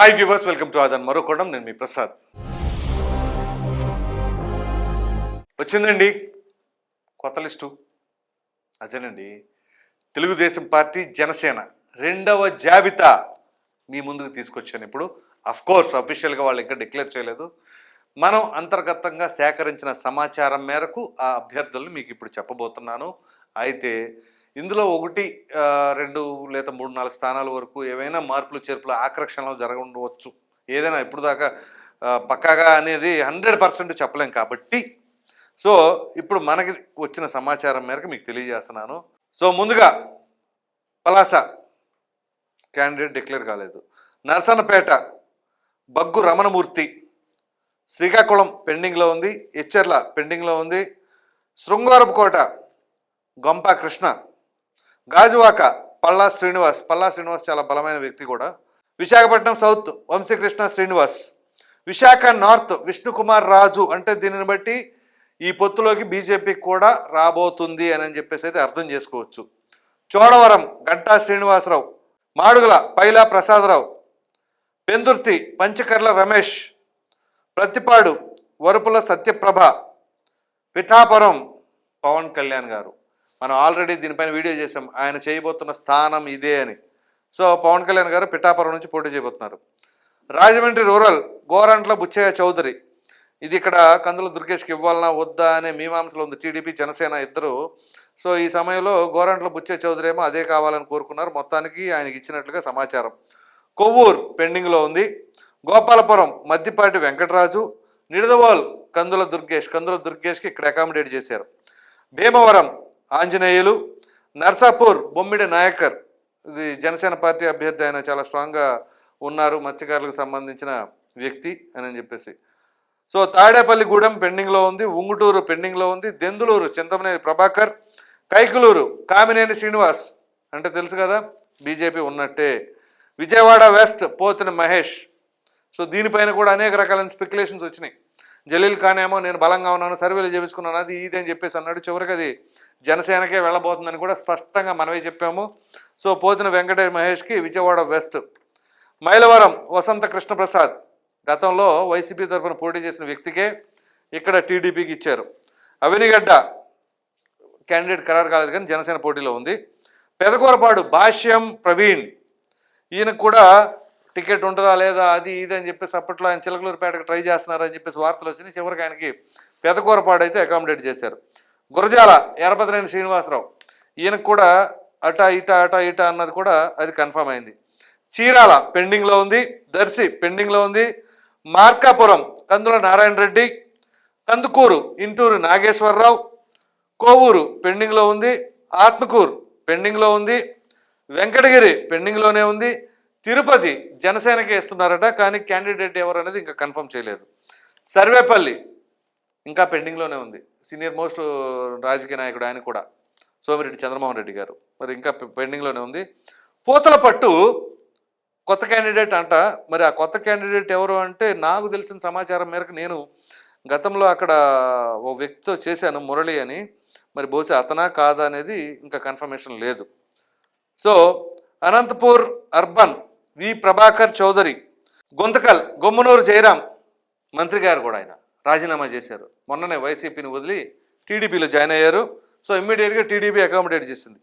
Hi viewers welcome to ఆదన్ మరోకోవడం నేను మీ ప్రసాద్ వచ్చిందండి కొత్త లిస్టు అదేనండి తెలుగుదేశం పార్టీ జనసేన రెండవ జాబితా మీ ముందుకు తీసుకొచ్చాను ఇప్పుడు. అఫ్ కోర్స్ అఫీషియల్గా వాళ్ళు ఇంకా డిక్లేర్ చేయలేదు. మనం అంతర్గతంగా సేకరించిన సమాచారం మేరకు ఆ అభ్యర్థులను మీకు ఇప్పుడు చెప్పబోతున్నాను. అయితే ఇందులో ఒకటి రెండు లేదా మూడు నాలుగు స్థానాల వరకు ఏవైనా మార్పులు చేర్పులు ఆకర్షణలు జరగవచ్చు ఏదైనా ఇప్పుడు దాకా పక్కాగా అనేది హండ్రెడ్ పర్సెంట్ చెప్పలేం కాబట్టి. సో ఇప్పుడు మనకి వచ్చిన సమాచారం మేరకు మీకు తెలియజేస్తున్నాను. సో ముందుగా పలాస క్యాండిడేట్ డిక్లేర్ కాలేదు. నర్సన్నపేట బగ్గు రమణమూర్తి శ్రీకాకుళం పెండింగ్లో ఉంది. ఎచ్చెర్ల పెండింగ్లో ఉంది. శృంగారపుకోట గొంప కృష్ణ గాజువాక పల్లా శ్రీనివాస్ పల్లా శ్రీనివాస్ చాలా బలమైన వ్యక్తి కూడా. విశాఖపట్నం సౌత్ వంశీకృష్ణ శ్రీనివాస్. విశాఖ నార్త్ విష్ణుకుమార్ రాజు అంటే దీనిని బట్టి ఈ పొత్తులోకి బీజేపీ కూడా రాబోతుంది అని చెప్పేసి అయితే అర్థం చేసుకోవచ్చు. చోడవరం గంటా శ్రీనివాసరావు. మాడుగుల పైలా ప్రసాదరావు. పెందుర్తి పంచకర్ల రమేష్. ప్రతిపాడు వరుపుల సత్యప్రభ. పిఠాపురం పవన్ కళ్యాణ్ గారు. మనం ఆల్రెడీ దీనిపైన వీడియో చేసాం ఆయన చేయబోతున్న స్థానం ఇదే అని. సో పవన్ కళ్యాణ్ గారు పిఠాపురం నుంచి పోటీ చేయబోతున్నారు. రాజమండ్రి రూరల్ గోరంట్ల బుచ్చయ్య చౌదరి. ఇది ఇక్కడ కందుల దుర్గేష్కి ఇవ్వాలనా వద్దా అనే మీమాంసలో ఉంది టీడీపీ జనసేన ఇద్దరు. సో ఈ సమయంలో గోరంట్ల బుచ్చయ్య చౌదరి ఏమో అదే కావాలని కోరుకున్నారు. మొత్తానికి ఆయనకి ఇచ్చినట్లుగా సమాచారం. కొవ్వూరు పెండింగ్లో ఉంది. గోపాలపురం మద్దిపాటి వెంకటరాజు. నిడదవోల్ కందుల దుర్గేష్. కందుల దుర్గేష్కి ఇక్కడ అకామిడేట్ చేశారు. భీమవరం ఆంజనేయులు నర్సాపూర్ బొమ్మిడి నాయకర్. ఇది జనసేన పార్టీ అభ్యర్థి ఆయన చాలా స్ట్రాంగ్గా ఉన్నారు మత్స్యకారులకు సంబంధించిన వ్యక్తి అని చెప్పేసి. సో తాడేపల్లిగూడెం పెండింగ్లో ఉంది ఉంగుటూరు పెండింగ్లో ఉంది దెందులూరు చింతమనేని ప్రభాకర్ కైకులూరు కామినేని శ్రీనివాస్. అంటే తెలుసు కదా బీజేపీ ఉన్నట్టే. విజయవాడ వెస్ట్ పోతిన మహేష్. సో దీనిపైన కూడా అనేక రకాలైన స్పెక్యులేషన్స్ వచ్చినాయి. జలీల్ ఖాన్ ఏమో నేను బలంగా ఉన్నాను సర్వేలు చేపించుకున్నాను అది ఇది అని చెప్పేసి అన్నాడు. చివరికి అది జనసేనకే వెళ్ళబోతుందని కూడా స్పష్టంగా మనమే చెప్పాము. సో పోతిన వెంకట మహేష్కి విజయవాడ వెస్ట్. మైలవరం వసంత కృష్ణప్రసాద్. గతంలో వైసీపీ తరఫున పోటీ చేసిన వ్యక్తికే ఇక్కడ టీడీపీకి ఇచ్చారు. అవినిగడ్డ క్యాండిడేట్ ఖరారు కాలేదు కానీ జనసేన పోటీలో ఉంది. పెదకూరపాడు భాష్యం ప్రవీణ్. ఈయనకు కూడా టికెట్ ఉంటుందా లేదా అది ఇది అని చెప్పేసి అప్పట్లో ఆయన చిలకలూరుపేటకు ట్రై చేస్తున్నారని చెప్పేసి వార్తలు వచ్చినాయి. చివరికి ఆయనకి పెదకూరపాడు అయితే అకామిడేట్ చేశారు. గురజాల ఎరపతినేని శ్రీనివాసరావు. ఈయనకు కూడా అటా ఇటా అటా ఇటా అన్నది కూడా అది కన్ఫర్మ్ అయింది. చీరాల పెండింగ్లో ఉంది దర్శి పెండింగ్లో ఉంది మార్కాపురం కందుల నారాయణ రెడ్డి కందుకూరు ఇంటూరు నాగేశ్వరరావు కోవూరు పెండింగ్లో ఉంది ఆత్మకూరు పెండింగ్లో ఉంది వెంకటగిరి పెండింగ్లోనే ఉంది తిరుపతి జనసేనకి ఇస్తున్నారట కానీ క్యాండిడేట్ ఎవరు అనేది ఇంకా కన్ఫర్మ్ చేయలేదు. సర్వేపల్లి ఇంకా పెండింగ్లోనే ఉంది. సీనియర్ మోస్ట్ రాజకీయ నాయకుడు ఆయన కూడా. సోమిరెడ్డి చంద్రమోహన్ రెడ్డి గారు. మరి ఇంకా పెండింగ్లోనే ఉంది. పూతల పట్టు కొత్త క్యాండిడేట్ అంట. మరి ఆ కొత్త క్యాండిడేట్ ఎవరు అంటే నాకు తెలిసిన సమాచారం మేరకు నేను గతంలో అక్కడ ఓ వ్యక్తితో చేశాను మురళి అని. మరి బహుశా అతనా కాదా అనేది ఇంకా కన్ఫర్మేషన్ లేదు. So Anantapur urban V Prabhakar Chowdary Guntakal Gummanur Jayaram మంత్రి గారు కూడా ఆయన. రాజీనామా చేశారు. మొన్ననే వైసీపీని వదిలి టీడీపీలో జాయిన్ అయ్యారు. సో ఇమ్మీడియట్గా టీడీపీ అకామిడేట్ చేసింది.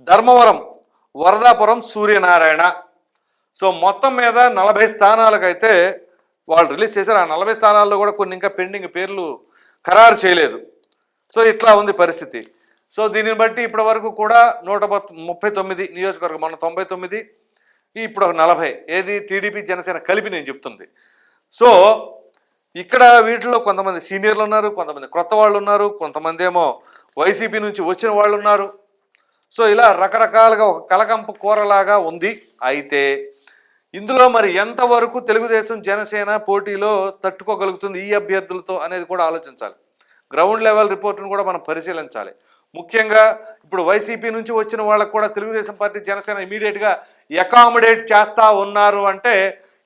ధర్మవరం వరదాపురం సూర్యనారాయణ. సో మొత్తం మీద నలభై స్థానాలకైతే వాళ్ళు రిలీజ్ చేశారు. ఆ నలభై స్థానాల్లో కూడా కొన్ని ఇంకా పెండింగ్ పేర్లు ఖరారు చేయలేదు. సో ఇట్లా ఉంది పరిస్థితి. సో దీనిని బట్టి ఇప్పటి వరకు కూడా నూట ముప్పై తొమ్మిది నియోజకవర్గం మన తొంభై తొమ్మిది ఇప్పుడు ఒక నలభై. ఏది టీడీపీ జనసేన కలిపి నేను చెప్తుంది. సో ఇక్కడ వీటిలో కొంతమంది సీనియర్లు ఉన్నారు కొంతమంది క్రొత్త వాళ్ళు ఉన్నారు కొంతమంది ఏమో వైసీపీ నుంచి వచ్చిన వాళ్ళు ఉన్నారు. సో ఇలా రకరకాలుగా ఒక కలకంప కూరలాగా ఉంది. అయితే ఇందులో మరి ఎంతవరకు తెలుగుదేశం జనసేన పోటీలో తట్టుకోగలుగుతుంది ఈ అభ్యర్థులతో అనేది కూడా ఆలోచించాలి. గ్రౌండ్ లెవెల్ రిపోర్ట్ను కూడా మనం పరిశీలించాలి. ముఖ్యంగా ఇప్పుడు వైసీపీ నుంచి వచ్చిన వాళ్ళకు కూడా తెలుగుదేశం పార్టీ జనసేన ఇమీడియట్గా అకామిడేట్ చేస్తూ ఉన్నారు అంటే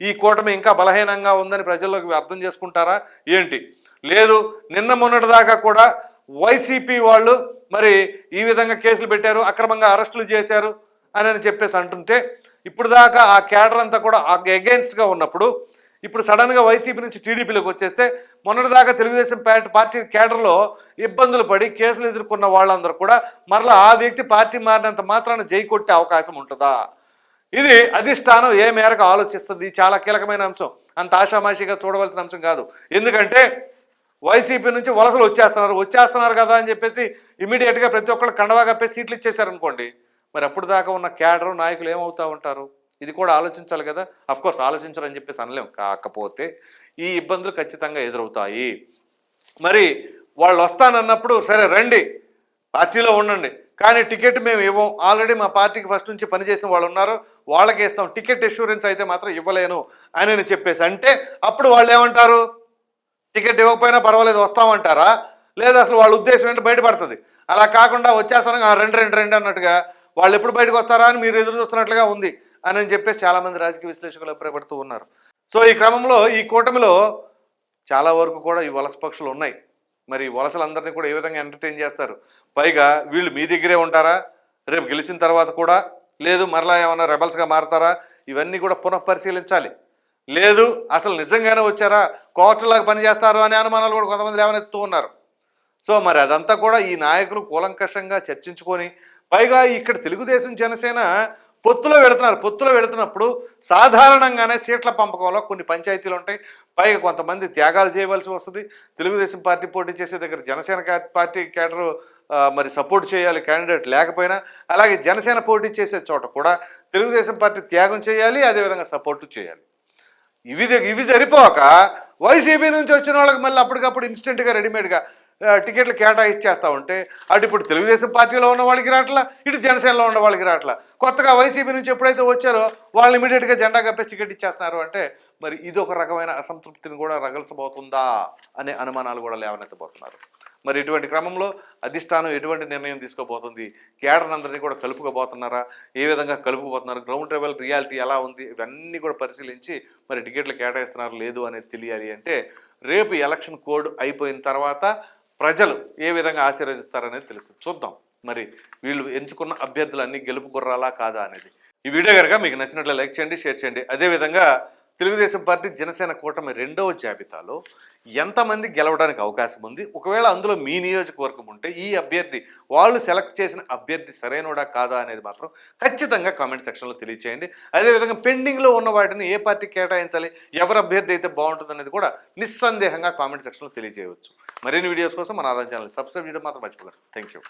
ఈ కూటమి ఇంకా బలహీనంగా ఉందని ప్రజల్లోకి అర్థం చేసుకుంటారా? ఏంటి? లేదు నిన్న మొన్నటిదాకా కూడా వైసీపీ వాళ్ళు మరి ఈ విధంగా కేసులు పెట్టారు అక్రమంగా అరెస్టులు చేశారు అని అని చెప్పేసి అంటుంటే ఇప్పుడు దాకా ఆ క్యాడర్ అంతా కూడా అగేన్స్ట్గా ఉన్నప్పుడు ఇప్పుడు సడన్గా వైసీపీ నుంచి టీడీపీలోకి వచ్చేస్తే మొన్నటిదాకా తెలుగుదేశం పార్టీ పార్టీ కేడర్లో ఇబ్బందులు పడి కేసులు ఎదుర్కొన్న వాళ్ళందరూ కూడా మరలా ఆ వ్యక్తి పార్టీ మారినంత మాత్రాన జై కొట్టే అవకాశం ఉంటుందా? ఇది అధిష్టానం ఏ మేరకు ఆలోచిస్తుంది? చాలా కీలకమైన అంశం. అంత ఆషామాషిగా చూడవలసిన అంశం కాదు. ఎందుకంటే వైసీపీ నుంచి వలసలు వచ్చేస్తున్నారు. వచ్చేస్తున్నారు కదా అని చెప్పేసి ఇమీడియట్గా ప్రతి ఒక్కళ్ళు కండవా కప్పే సీట్లు ఇచ్చేశారనుకోండి మరి అప్పుడు దాకా ఉన్న క్యాడర్ నాయకులు ఏమవుతూ ఉంటారు? ఇది కూడా ఆలోచించాలి కదా. అఫ్కోర్స్ ఆలోచించాలని చెప్పేసి అనలేం. కాకపోతే ఈ ఇబ్బందులు ఖచ్చితంగా ఎదురవుతాయి. మరి వాళ్ళు వస్తానన్నప్పుడు సరే రండి పార్టీలో ఉండండి. కానీ టికెట్ మేము ఇవ్వం. ఆల్రెడీ మా పార్టీకి ఫస్ట్ నుంచి పనిచేసిన వాళ్ళు ఉన్నారు. వాళ్ళకి ఇస్తాం. టికెట్ ఇష్యూరెన్స్ అయితే మాత్రం ఇవ్వలేను అని నేను చెప్పేసి. అంటే అప్పుడు వాళ్ళు ఏమంటారు? టికెట్ ఇవ్వకపోయినా పర్వాలేదు వస్తామంటారా? లేదా అసలు వాళ్ళ ఉద్దేశం ఏంటో బయటపడుతుంది. అలా కాకుండా వచ్చేస్తాను రెండు రెండు రెండు అన్నట్టుగా వాళ్ళు ఎప్పుడు బయటకు వస్తారా అని మీరు ఎదురు చూస్తున్నట్లుగా ఉంది అని అని చెప్పేసి చాలామంది రాజకీయ విశ్లేషకులు అభిప్రాయపడుతూ ఉన్నారు. సో ఈ క్రమంలో ఈ కూటమిలో చాలా వరకు కూడా ఈ వలస పక్షులు ఉన్నాయి. మరి వలసలందరినీ కూడా ఏ విధంగా ఎంటర్టైన్ చేస్తారు? పైగా వీళ్ళు మీ దగ్గరే ఉంటారా? రేపు గెలిచిన తర్వాత కూడా? లేదు మరలా ఏమైనా రెబల్స్గా మారతారా? ఇవన్నీ కూడా పునఃపరిశీలించాలి. లేదు అసలు నిజంగానే వచ్చారా? కోర్టులాగా పనిచేస్తారు అనే అనుమానాలు కూడా కొంతమంది లేవనెత్తూ ఉన్నారు. సో మరి అదంతా కూడా ఈ నాయకులు కూలంకషంగా చర్చించుకొని పైగా ఇక్కడ తెలుగుదేశం జనసేన పొత్తులో వెళుతున్నారు పొత్తులో వెళుతున్నప్పుడు సాధారణంగానే సీట్ల పంపకంలో కొన్ని పంచాయతీలు ఉంటాయి. పైగా కొంతమంది త్యాగాలు చేయవలసి వస్తుంది. తెలుగుదేశం పార్టీ పోటీ చేసే దగ్గర జనసేన పార్టీ కేటరు మరి సపోర్ట్ చేయాలి క్యాండిడేట్ లేకపోయినా అలాగే జనసేన పోటీ చేసే చోట కూడా తెలుగుదేశం పార్టీ త్యాగం చేయాలి అదేవిధంగా సపోర్టు చేయాలి. ఇవి ఇవి సరిపోక వైసీపీ నుంచి వచ్చిన వాళ్ళకి మళ్ళీ అప్పటికప్పుడు ఇన్స్టెంట్గా రెడీమేడ్గా టికెట్లు కేటాయిచ్చేస్తూ ఉంటే అటు ఇప్పుడు తెలుగుదేశం పార్టీలో ఉన్న వాళ్ళకి రావట్లా ఇటు జనసేనలో ఉన్న వాళ్ళకి రావట్లా. కొత్తగా వైసీపీ నుంచి ఎప్పుడైతే వచ్చారో వాళ్ళు ఇమీడియట్గా జెండా కప్పేసి టికెట్ ఇచ్చేస్తున్నారు అంటే మరి ఇది ఒక రకమైన అసంతృప్తిని కూడా రగల్చబోతుందా అనే అనుమానాలు కూడా లేవనెత్తబోతున్నారు. మరి ఇటువంటి క్రమంలో అధిష్టానం ఎటువంటి నిర్ణయం తీసుకోబోతుంది? కేడర్ అందరినీ కూడా కలుపుకోబోతున్నారా? ఏ విధంగా కలుపుకోబోతున్నారు? గ్రౌండ్ లెవెల్ రియాలిటీ ఎలా ఉంది? ఇవన్నీ కూడా పరిశీలించి మరి టికెట్లు కేటాయిస్తున్నారు లేదు అనేది తెలియాలి అంటే రేపు ఎలక్షన్ కోడ్ అయిపోయిన తర్వాత ప్రజలు ఏ విధంగా ఆశీర్వదిస్తారనేది తెలుస్తుంది. చూద్దాం. మరి వీళ్ళు ఎంచుకున్న అభ్యర్థులు అన్ని గెలుపు గుర్రాలా కాదా అనేది. ఈ వీడియో కనుక మీకు నచ్చినట్లు లైక్ చేయండి షేర్ చేయండి. అదేవిధంగా తెలుగుదేశం పార్టీ జనసేన కూటమి రెండవ జాబితాలో ఎంతమంది గెలవడానికి అవకాశం ఉంది? ఒకవేళ అందులో మీ నియోజకవర్గం ఉంటే ఈ అభ్యర్థి వాళ్ళు సెలెక్ట్ చేసిన అభ్యర్థి సరైనడా కాదా అనేది మాత్రం ఖచ్చితంగా కామెంట్ సెక్షన్లో తెలియచేయండి. అదేవిధంగా పెండింగ్లో ఉన్న వాటిని ఏ పార్టీ కేటాయించాలి ఎవరు అభ్యర్థి అయితే బాగుంటుంది అనేది కూడా నిస్సందేహంగా కామెంట్ సెక్షన్లో తెలియజేయవచ్చు మరిన్ని వీడియోస్ కోసం మన ఆదాయం ఛానల్ సబ్స్క్రైబ్ చేయడం మాత్రం మర్చిపోకండి. Thank you.